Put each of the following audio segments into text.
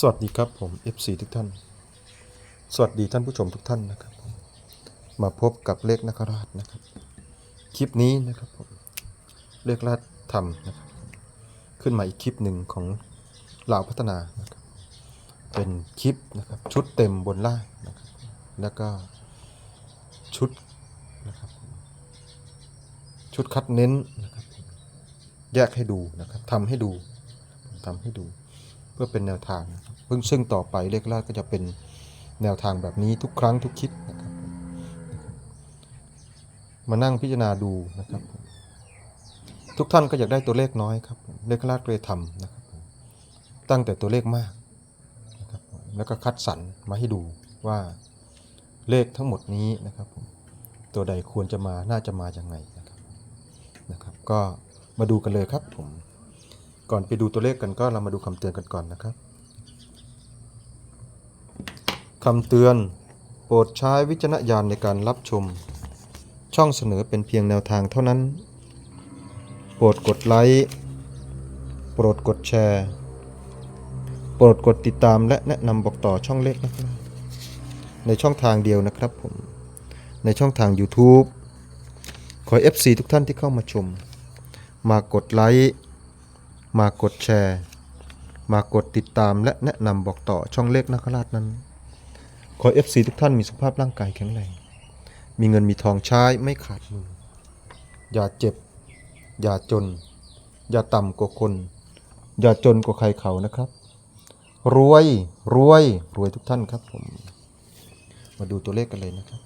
สวัสดีครับผม FC ทุกท่าน สวัสดีท่านผู้ชมทุกท่านนะครับผมมาพบกับเลขนคราชนะครับ คลิปนี้นะครับผมเลขราชทำนะครับ ขึ้นมาอีกคลิปหนึ่งของลาวพัฒนานะครับ เป็นคลิปนะครับชุดเต็มบนล่างนะครับ แล้วก็ชุดนะครับชุดคัดเน้นนะครับ แยกให้ดูนะครับทำให้ดูทำให้ดู เพื่อเป็นแนวทางนะครับเพิ่งซึ่งต่อไปเลขแรกก็จะเป็นแนวทางแบบนี้ทุกครั้งทุกคลิปนะครับ มานั่งพิจารณาดูนะครับ ทุกท่านก็อยากได้ตัวเลขน้อยครับ เลขแรกเลยทำนะครับตั้งแต่ตัวเลขมากนะครับแล้วก็คัดสรรมาให้ดูว่าเลขทั้งหมดนี้นะครับ ตัวใดควรจะมาน่าจะมาอย่างไงนะครับนะครับ ก็มาดูกันเลยครับผม ก่อนไปดูตัวเลขกันก็เรามาดูคำเตือนกันก่อนนะครับคำเตือนโปรดใช้วิจารณญาณในการรับชม ช่องเสนอเป็นเพียงแนวทางเท่านั้น โปรดกดไลค์โปรดกดแชร์ โปรดกดติดตามและแนะนำบอกต่อช่องเล็กนะครับในช่องทางเดียวนะครับผม ในช่องทาง YouTube ขอ FC ทุกท่านที่เข้ามาชม มากดไลค์ มากดแชร์ มากดติดตามและแนะนำบอกต่อช่องเลขนักราชนั้น ขอ FC ทุกท่านมีสุขภาพร่างกายแข็งแรง มีเงินมีทองใช้ไม่ขาดมือ อย่าเจ็บ อย่าจน อย่าต่ำกว่าคน อย่าจนกว่าใครเขานะครับ รวย รวย รวยทุกท่านครับผม มาดูตัวเลขกันเลยนะครับ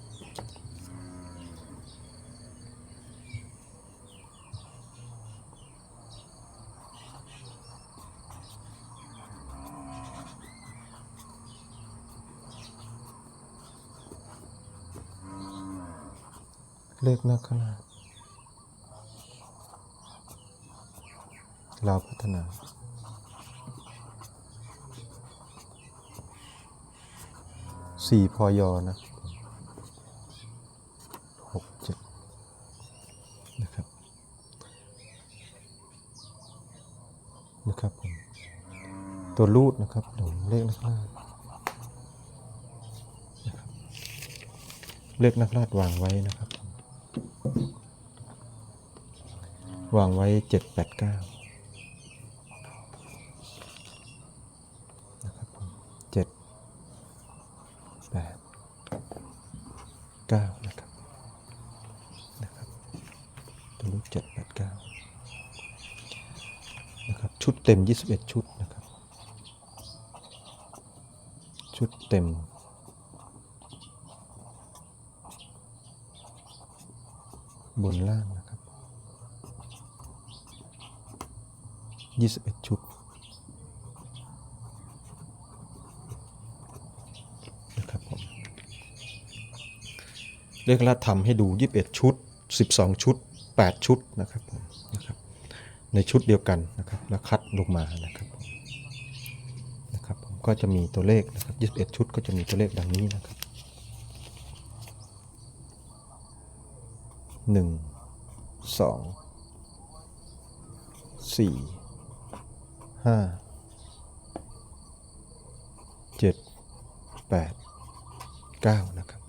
เลขนาคราชลาพัฒนาสี่พอยอนะหกเจ็ดนะครับ นะครับผม ตัวรูดนะครับเดี๋ยวเลขนักราชนะครับเลขนักราชวางไว้นะครับ วางไว้เจ็ดแปดเก้านะครับผมเจ็ดแปดเก้านะครับนะครับตัวลูกเจ็ดแปดเก้านะครับชุดเต็มยี่สิบเอ็ดชุดนะครับ ชุดเต็มบนล่าง นะครับ21ชุดนะครับผมเลขละทำให้ดู21ชุด12ชุด8ชุดนะครับผมนะครับในชุดเดียวกันนะครับแล้วคัดลงมานะครับผมนะครับผมก็จะมีตัวเลขนะครับ21ชุดก็จะมีตัวเลขดังนี้นะครับหนึ่งสองสี่ ห้าเจ็ดแปดเก้านะครับ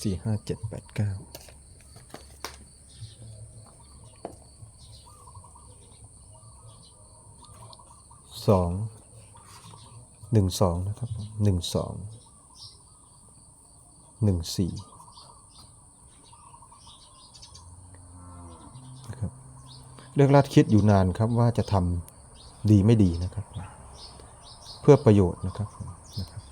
สี่ห้าเจ็ดแปดเก้าสองหนึ่งสองนะครับหนึ่งสองหนึ่งสี่นะครับ เรื่องราดคิดอยู่นานครับว่าจะทำดีไม่ดีนะครับ เพื่อประโยชน์นะครับนะครับ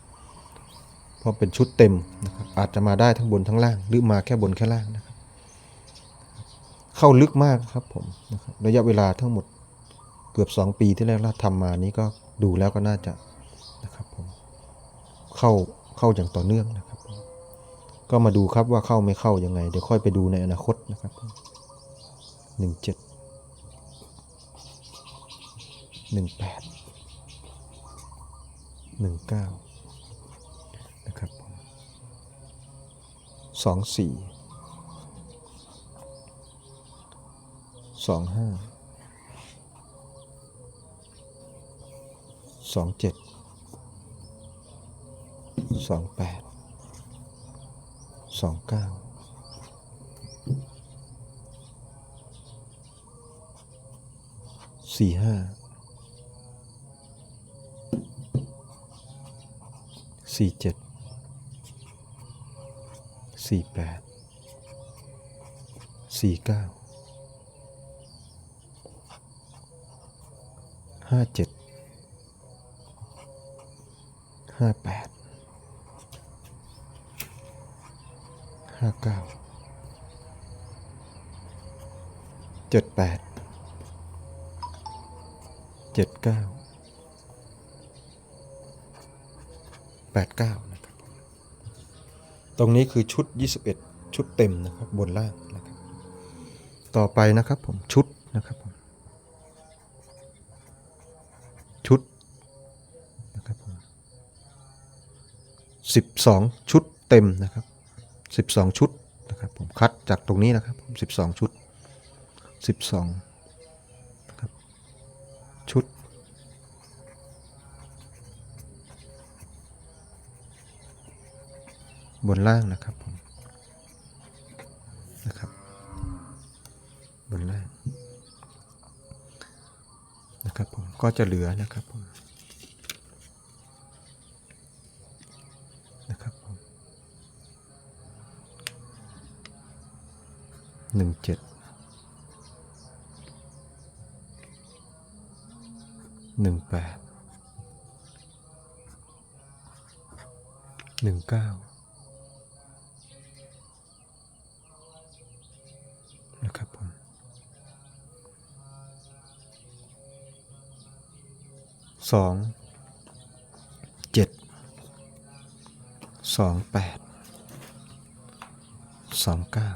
เพราะเป็นชุดเต็มนะครับอาจจะมาได้ทั้งบนทั้งล่าง หรือมาแค่บนแค่ล่างนะครับ เข้าลึกมากครับผมนะครับระยะเวลาทั้งหมดเกือบ 2 ปีที่แรกราดทำมานี้ก็ดูแล้วก็น่าจะนะครับผมเข้าเข้าอย่างต่อเนื่องนะครับ ก็มาดูครับว่าเข้าไม่เข้ายังไง เดี๋ยวค่อยไปดูในอนาคตนะครับหนึ่งเจ็ด หนึ่งแปดหนึ่งเก้านะครับสองสี่สองห้าสองเจ็ดสองแปดสองเก้าสี่ห้า สี่เจ็ดสี่แปดสี่เก้าห้าเจ็ดห้าแปดห้าเก้าเจ็ดแปดเจ็ดเก้า แปดเก้านะครับตรงนี้คือชุด 21 ชุดเต็มนะครับบนล่างนะครับต่อไปนะครับผมชุดนะครับผมชุดนะครับผม12 ชุดเต็มนะครับ 12 ชุดนะครับผมคัดจากตรงนี้นะครับผม12 ชุด 12นะครับชุด บนล่างนะครับผมนะครับ บนล่างนะครับผมก็จะเหลือนะครับผมนะครับผมหนึ่งเจ็ดหนึ่งแปดหนึ่งเก้า นะครับผม สองเจ็ดสองแปดสองเก้า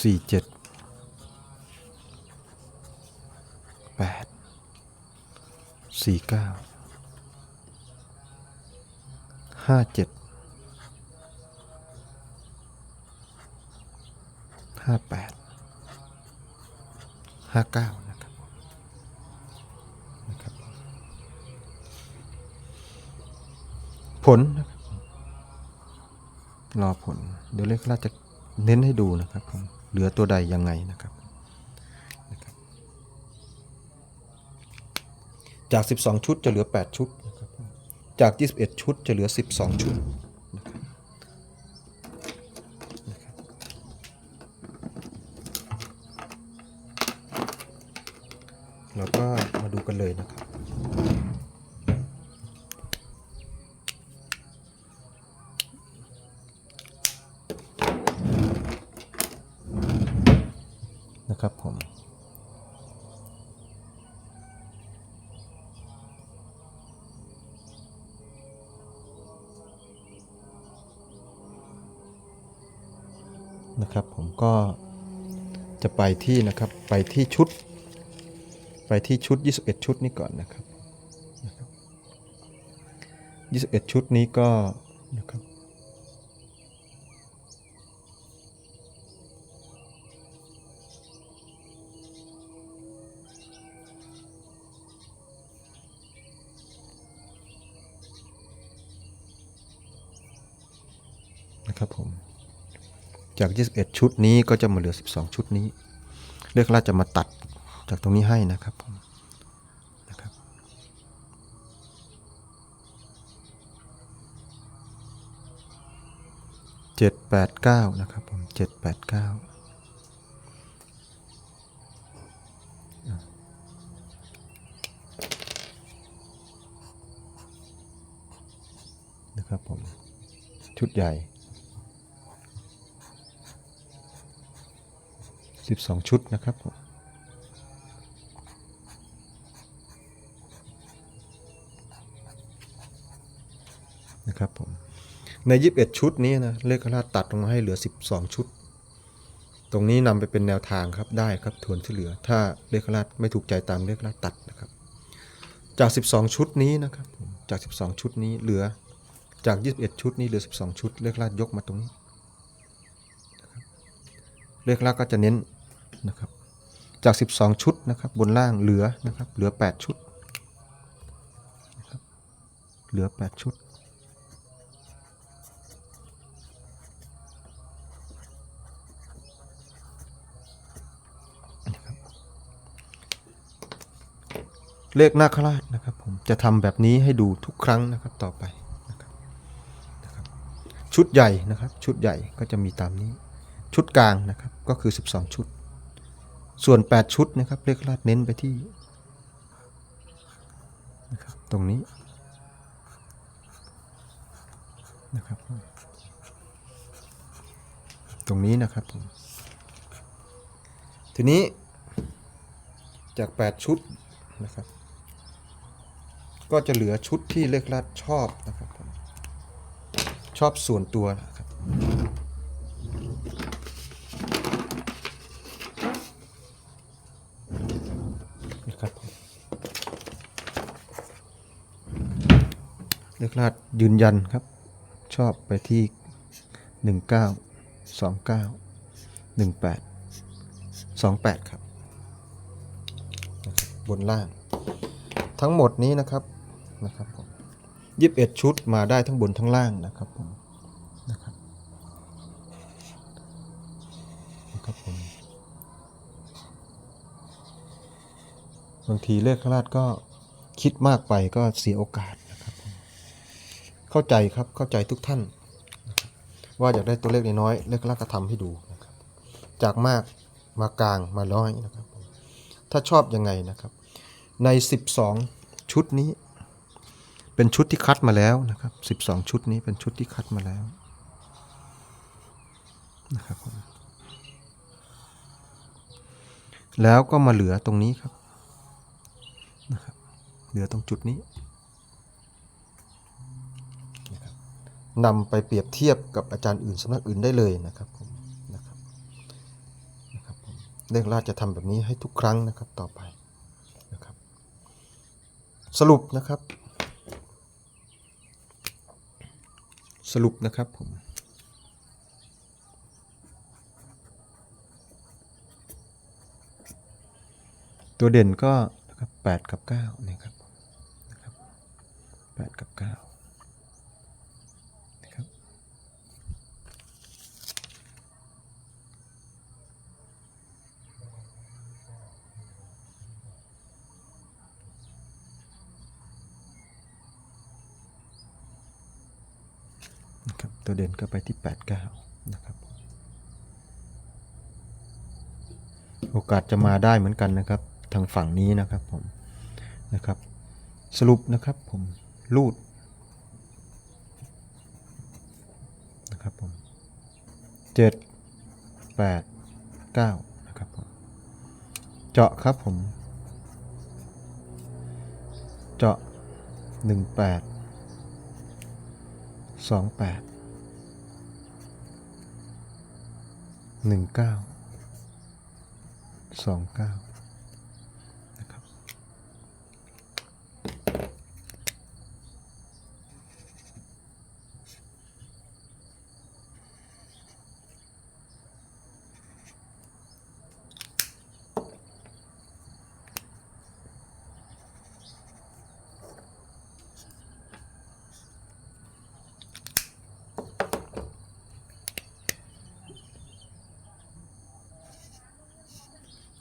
สี่เจ็ดแปดสี่เก้าห้าเจ็ดห้าแปดห้าเก้านะครับนะครับ ผล รอผล เดี๋ยวเลขราจะเน้นให้ดูนะครับผมเหลือตัวใดยังไงนะครับนะครับ จาก 12 ชุดจะเหลือ 8 ชุดนะครับจาก 21 ชุดจะเหลือ 12 ชุดเราก็มาดูกันเลยนะครับ นะครับผมนะครับผมก็จะไปที่นะครับไปที่ชุด ไปที่ชุด 21 ชุดนี้ก่อนนะครับนะครับ21 ชุดนี้ก็นะครับ ครับผม จาก 21 ชุดนี้ก็จะมาเหลือ 12 ชุดนี้ เลือกราจะมาตัดจากตรงนี้ให้นะครับผมนะครับเจ็ดแปดเก้านะครับผมเจ็ดแปดเก้านะครับผม ชุดใหญ่ 12 ชุดนะครับนะครับผมใน 21 ชุดนี้นะเลขคราชตัดลงมาให้เหลือ 12 ชุด ตรงนี้นำไปเป็นแนวทางครับได้ครับทวนที่เหลือ ถ้าเลขคราชไม่ถูกใจตามเลขคราชตัดนะครับ จาก 12 ชุดนี้นะครับจาก 12 ชุดนี้เหลือจาก 21 ชุดนี้เหลือ 12 ชุด เลขคราชยกมาตรงนี้เลขคราชก็จะเน้น นะครับ จาก 12 ชุดนะครับบนล่างเหลือนะครับเหลือ 8 ชุดนะครับเหลือ 8 ชุด เลขนาคราชนะครับผมจะทำแบบนี้ให้ดูทุกครั้งนะครับต่อไปชุดใหญ่นะครับ ชุดใหญ่ก็จะมีตามนี้ ชุดกลางนะครับ ก็คือ 12 ชุด ส่วน 8 ชุดนะครับเลขราชเน้นไปที่นะครับตรงนี้นะครับตรงนี้นะครับผมทีนี้จาก 8 ชุดนะครับ ก็จะเหลือชุดที่เลขลัดชอบนะครับชอบส่วนตัวนะครับ นะครับผม เลขลัดยืนยันครับ ชอบไปที่ 19 29 18 28ครับนะครับ บนล่าง ทั้งหมดนี้นะครับนะครับผมยิบเอ็ดชุดมาได้ทั้งบนทั้งล่างนะครับผมนะครับนะครับผมบางทีเลขขลาดก็คิดมากไปก็เสียโอกาส เข้าใจครับเข้าใจทุกท่าน ว่าอยากได้ตัวเลขน้อยเลขลาดก็ทำให้ดูนะครับจากมากมากลางมาร้อยนะครับ ถ้าชอบยังไงนะครับ ใน 12 ชุดนี้ เป็นชุดที่คัดมาแล้วนะครับ 12 ชุดนี้เป็นชุดที่คัดมาแล้วนะครับผมแล้วก็มาเหลือตรงนี้ครับนะครับ เหลือตรงจุดนี้ นำไปเปรียบเทียบกับอาจารย์อื่นสำนักอื่นได้เลยนะครับผมนะครับนะครับผมเรื่องราชจะทำแบบนี้ให้ทุกครั้งนะครับต่อไปนะครับ สรุปนะครับ สรุปนะครับผมตัวเด่นก็แปดกับเก้า9นะครับแปดกับเก้า ครับตัวเด่นก็ไปที่แปดเก้านะครับ โอกาสจะมาได้เหมือนกันนะครับ ทางฝั่งนี้นะครับผมนะครับ สรุปนะครับผมรูดนะครับผมเจ็ดแปดเก้านะครับผมเจาะครับผม เจาะหนึ่งแปดสองแปด หนึ่งเก้าสองเก้านะครับ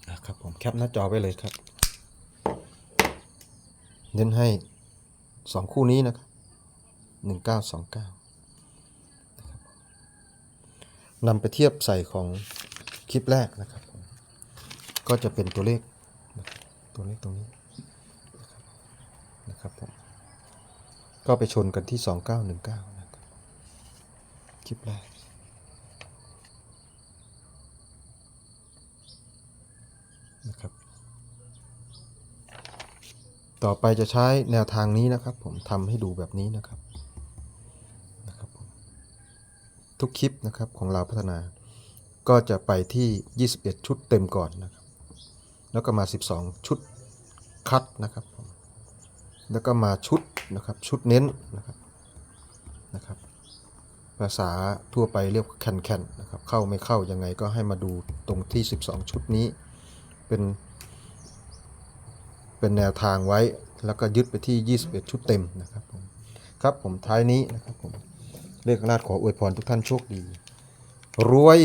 อะครับผม แคปหน้าจอไว้เลยครับ เน้นให้สองคู่นี้นะครับหนึ่งเก้าสองเก้านะครับนำไปเทียบใส่ของคลิปแรกนะครับ ก็จะเป็นตัวเลข ตัวเลขตรงนี้นะครับผมก็ไปชนกันที่สองเก้าหนึ่งเก้านะครับ คลิปแรก นะครับ ต่อไปจะใช้แนวทางนี้นะครับ ผมทำให้ดูแบบนี้นะครับนะครับทุกคลิปนะครับของเราพัฒนา ก็จะไปที่ 21 ชุดเต็มก่อนนะครับ แล้วก็มา 12 ชุดคัดนะครับแล้วก็มาชุดนะครับชุดเน้นนะครับนะครับ ภาษาทั่วไปเรียกแคนแคนนะครับเข้าไม่เข้ายังไงก็ให้มาดูตรงที่ 12 ชุดนี้ เป็นเป็นแนวทางไว้ แล้วก็ยึดไปที่ 21 ชุดเต็มนะครับผมครับผมท้ายนี้นะครับผมเลขราชขออวยพรทุกท่านโชคดี รวย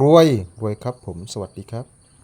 รวยรวยครับผมสวัสดีครับ